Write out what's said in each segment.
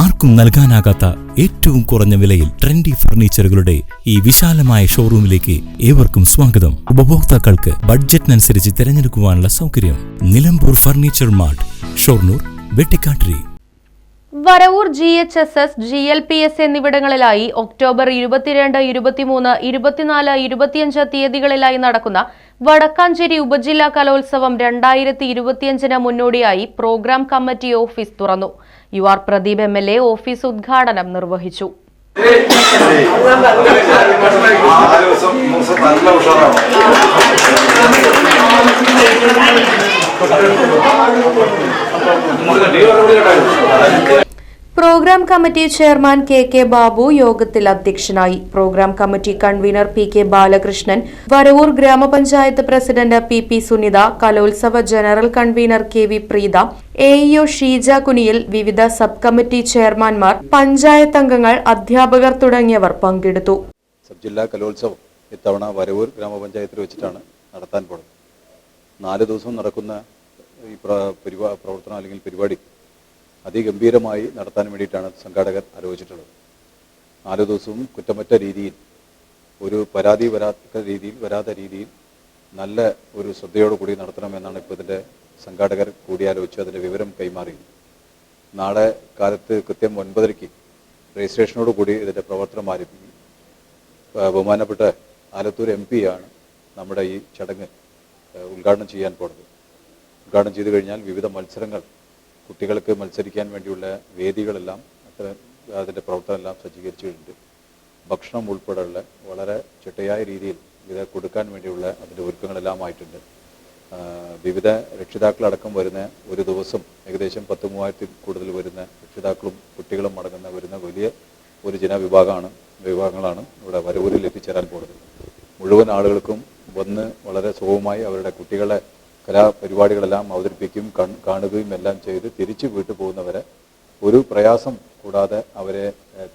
ആർക്കും നൽകാനാകാത്ത ഏറ്റവും കുറഞ്ഞ വിലയിൽ ട്രെൻഡി ഫർണിച്ചറുകളുടെ ഈ വിശാലമായ ഷോറൂമിലേക്ക് ഏവർക്കും സ്വാഗതം. ഉപഭോക്താക്കൾക്ക് ബഡ്ജറ്റിനനുസരിച്ച് തിരഞ്ഞെടുക്കുവാനുള്ള സൗകര്യം Nilambur furniture mart Shoranur Vettikattiri. Varavoor G H S S G L P S എന്നിവിടങ്ങളിലായി October ഇരുപത്തിരണ്ട് ഇരുപത്തിമൂന്ന് ഇരുപത്തിനാല് ഇരുപത്തിയഞ്ച് തീയതികളിലായി നടക്കുന്ന വടക്കാഞ്ചേരി ഉപജില്ലാ കലോത്സവം രണ്ടായിരത്തി ഇരുപത്തിയഞ്ചിന് മുന്നോടിയായി പ്രോഗ്രാം കമ്മിറ്റി ഓഫീസ് തുറന്നു U R Pradeep M L A office ഉദ്ഘാടനം നിർവഹിച്ചു program committee chairman K K Babu യോഗത്തിൽ അധ്യക്ഷനായി. Program committee convener P K Balakrishnan Varavoor ഗ്രാമപഞ്ചായത്ത് പ്രസിഡന്റ് പി പി സുനിത കലോത്സവ general convener K V Preetha A EO Sheeja Kuniyil വിവിധ sub committee ചെയർമാൻമാർ panchayat അംഗങ്ങൾ അധ്യാപകർ തുടങ്ങിയവർ പങ്കെടുത്തു. സബ് ജില്ലാ കലോത്സവം ഇത്തവണ വരവൂർ ഗ്രാമപഞ്ചായത്തിൽ വെച്ചിട്ടാണ് നടത്താൻ പോകുന്നത് നാല് ദിവസം നടക്കുന്ന ഈ പ്രവർത്തനം അല്ലെങ്കിൽ പരിപാടി അതിഗംഭീരമായി നടത്താൻ വേണ്ടിയിട്ടാണ് സംഘാടകർ ആലോചിച്ചിട്ടുള്ളത്. നാല് ദിവസവും കുറ്റമറ്റ രീതിയിൽ ഒരു പരാതി വരാത്ത രീതിയിൽ വരാത്ത രീതിയിൽ നല്ല ഒരു ശ്രദ്ധയോടു കൂടി നടത്തണമെന്നാണ് ഇപ്പോൾ ഇതിന്റെ സംഘാടകർ കൂടിയാലോചിച്ച് അതിന്റെ വിവരം കൈമാറി നാളെ കാലത്ത് കൃത്യം ഒൻപതരയ്ക്ക് രജിസ്ട്രേഷനോട് കൂടി ഇതിന്റെ പ്രവർത്തനം ആരംഭിക്കും. ബഹുമാനപ്പെട്ട ആലത്തൂർ എം ആണ് നമ്മുടെ ഈ ചടങ്ങ് ഉദ്ഘാടനം ചെയ്യാൻ പോണത്. ഉദ്ഘാടനം ചെയ്തു കഴിഞ്ഞാൽ വിവിധ മത്സരങ്ങൾ കുട്ടികൾക്ക് മത്സരിക്കാൻ വേണ്ടിയുള്ള വേദികളെല്ലാം അത്ര അതിന്റെ പ്രവർത്തനമെല്ലാം സജ്ജീകരിച്ചിട്ടുണ്ട്. ഭക്ഷണം ഉൾപ്പെടെയുള്ള വളരെ ചിട്ടയായ രീതിയിൽ ഇത് കൊടുക്കാൻ വേണ്ടിയുള്ള അതിന്റെ ഒരുക്കങ്ങളെല്ലാം ആയിട്ടുണ്ട്. വിവിധ രക്ഷിതാക്കളടക്കം വരുന്ന ഒരു ദിവസം ഏകദേശം പത്ത് മൂവായിരത്തിൽ കൂടുതൽ വരുന്ന രക്ഷിതാക്കളും കുട്ടികളും അടങ്ങുന്ന വരുന്ന വലിയ ഒരു ജനവിഭാഗമാണ് വിഭാഗങ്ങളാണ് ഇവിടെ വരവൂരിൽ എത്തിച്ചേരാൻ പോകുന്നത്. മുഴുവൻ ആളുകൾക്കും വന്ന് വളരെ സുഖമായി അവരുടെ കുട്ടികളെ കലാപരിപാടികളെല്ലാം അവതരിപ്പിക്കും കാണുകയും എല്ലാം ചെയ്ത് തിരിച്ചു വീട്ടു പോകുന്നവരെ ഒരു പ്രയാസം കൂടാതെ അവരെ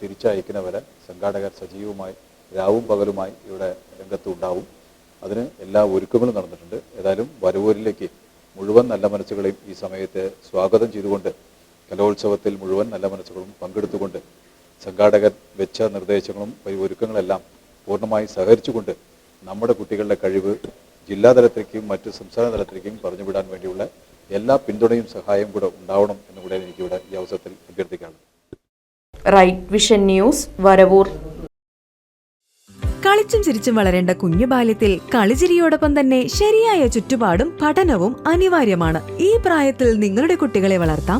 തിരിച്ചയക്കുന്നവരെ സംഘാടകർ സജീവമായി രാവും പകലുമായി ഇവിടെ രംഗത്തുണ്ടാവും. അതിന് എല്ലാ ഒരുക്കങ്ങളും നടന്നിട്ടുണ്ട്. ഏതായാലും വരവൂരിലേക്ക് മുഴുവൻ നല്ല മനസ്സുകളെയും ഈ സമയത്ത് സ്വാഗതം ചെയ്തുകൊണ്ട് കലോത്സവത്തിൽ മുഴുവൻ നല്ല മനസ്സുകളും പങ്കെടുത്തുകൊണ്ട് സംഘാടകർ വെച്ച നിർദ്ദേശങ്ങളും ഒരു ഒരുക്കങ്ങളെല്ലാം പൂർണമായി സഹകരിച്ചുകൊണ്ട് നമ്മുടെ കുട്ടികളുടെ കഴിവ് ജില്ലാതലത്തിലേക്കും മറ്റ് സംസ്ഥാന തലത്തിലേക്കും പറഞ്ഞു വിടാൻ വേണ്ടിയുള്ള എല്ലാ പിന്തുണയും സഹായവും കൂടെ ഉണ്ടാവണം എന്ന് കൂടെ എനിക്ക് ഇവിടെ ഈ അവസരത്തിൽ അഭ്യർത്ഥിക്കാണ് റൈറ്റ് വിഷൻ ന്യൂസ് വരവൂർ കളിച്ചും ചിരിച്ചും വളരേണ്ട കുഞ്ഞു ബാല്യത്തിൽ കളിചിരിയോടൊപ്പം തന്നെ ശരിയായ ചുറ്റുപാടും പഠനവും അനിവാര്യമാണ്. ഈ പ്രായത്തിൽ നിങ്ങളുടെ കുട്ടികളെ വളർത്താം.